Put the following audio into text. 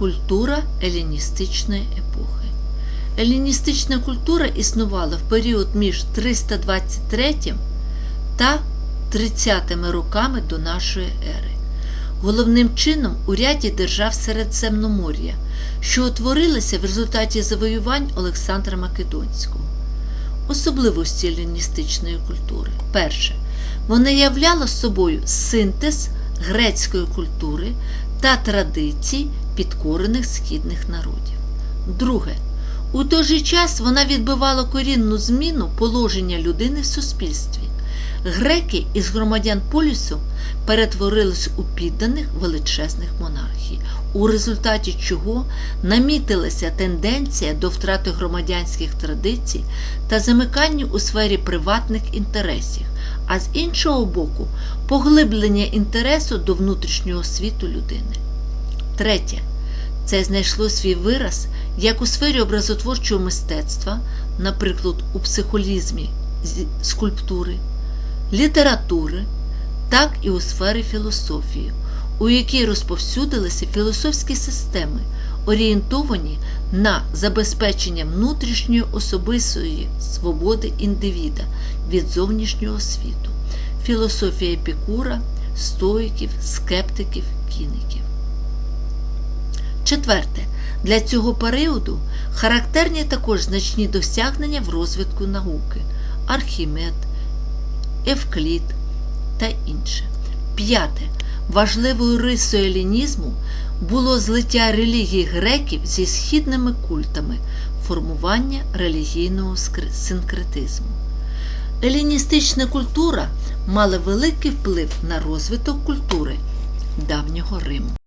Культура еліністичної епохи. Еліністична культура існувала в період між 323 та 30 роками до нашої ери. Головним чином у ряді держав Середземномор'я, що утворилися в результаті завоювань Олександра Македонського. Особливості еліністичної культури. Перше. Вона являла собою синтез грецької культури та традицій підкорених східних народів. Друге. У той же час вона відбивала корінну зміну положення людини в суспільстві. Греки із громадян полюсу перетворились у підданих величезних монархій, у результаті чого намітилася тенденція до втрати громадянських традицій та замикання у сфері приватних інтересів, а з іншого боку, поглиблення інтересу до внутрішнього світу людини. Третє. Це знайшло свій вираз як у сфері образотворчого мистецтва, наприклад, у психолізмі скульптури, літератури, так і у сфері філософії, у якій розповсюдилися філософські системи, орієнтовані на забезпечення внутрішньої особистої свободи індивіда від зовнішнього світу, філософія епікура, стоїків, скептиків, кіників. Четверте. Для цього періоду характерні також значні досягнення в розвитку науки Архімед, Евклід та інше. П'яте. Важливою рисою елінізму було злиття релігії греків зі східними культами, формування релігійного синкретизму. Еліністична культура мала великий вплив на розвиток культури давнього Риму.